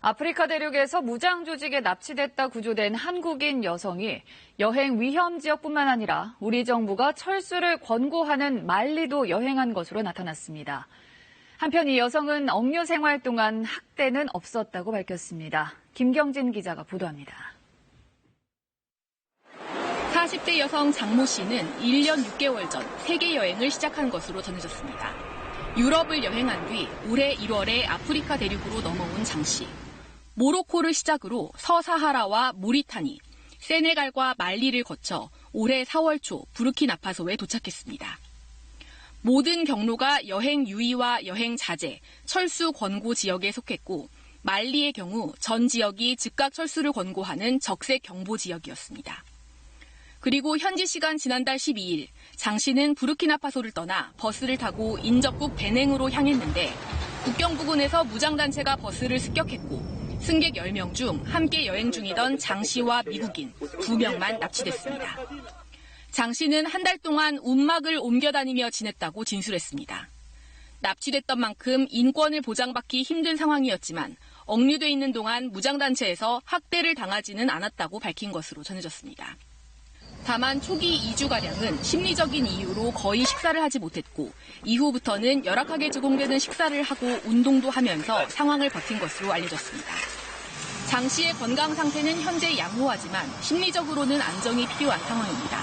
아프리카 대륙에서 무장 조직에 납치됐다 구조된 한국인 여성이 여행 위험 지역뿐만 아니라 우리 정부가 철수를 권고하는 말리도 여행한 것으로 나타났습니다. 한편 이 여성은 억류 생활 동안 학대는 없었다고 밝혔습니다. 김경진 기자가 보도합니다. 40대 여성 장모 씨는 1년 6개월 전 세계 여행을 시작한 것으로 전해졌습니다. 유럽을 여행한 뒤 올해 1월에 아프리카 대륙으로 넘어온 장 씨. 모로코를 시작으로 서사하라와 모리타니, 세네갈과 말리를 거쳐 올해 4월 초 부르키나파소에 도착했습니다. 모든 경로가 여행 유의와 여행 자제, 철수 권고 지역에 속했고 말리의 경우 전 지역이 즉각 철수를 권고하는 적색 경보 지역이었습니다. 그리고 현지 시간 지난달 12일 장 씨는 부르키나파소를 떠나 버스를 타고 인접국 베냉으로 향했는데 국경 부근에서 무장단체가 버스를 습격했고 승객 10명 중 함께 여행 중이던 장 씨와 미국인 2명만 납치됐습니다. 장 씨는 한 달 동안 움막을 옮겨 다니며 지냈다고 진술했습니다. 납치됐던 만큼 인권을 보장받기 힘든 상황이었지만 억류돼 있는 동안 무장단체에서 학대를 당하지는 않았다고 밝힌 것으로 전해졌습니다. 다만 초기 2주가량은 심리적인 이유로 거의 식사를 하지 못했고 이후부터는 열악하게 제공되는 식사를 하고 운동도 하면서 상황을 버틴 것으로 알려졌습니다. 장 씨의 건강 상태는 현재 양호하지만 심리적으로는 안정이 필요한 상황입니다.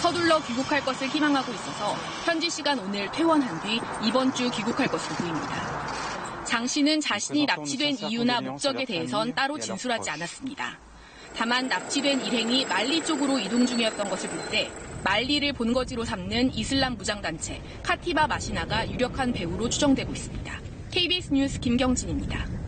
서둘러 귀국할 것을 희망하고 있어서 현지 시간 오늘 퇴원한 뒤 이번 주 귀국할 것으로 보입니다. 장 씨는 자신이 납치된 이유나 목적에 대해선 따로 진술하지 않았습니다. 다만 납치된 일행이 말리 쪽으로 이동 중이었던 것을 볼 때 말리를 본거지로 삼는 이슬람 무장단체 카티바 마시나가 유력한 배우로 추정되고 있습니다. KBS 뉴스 김경진입니다.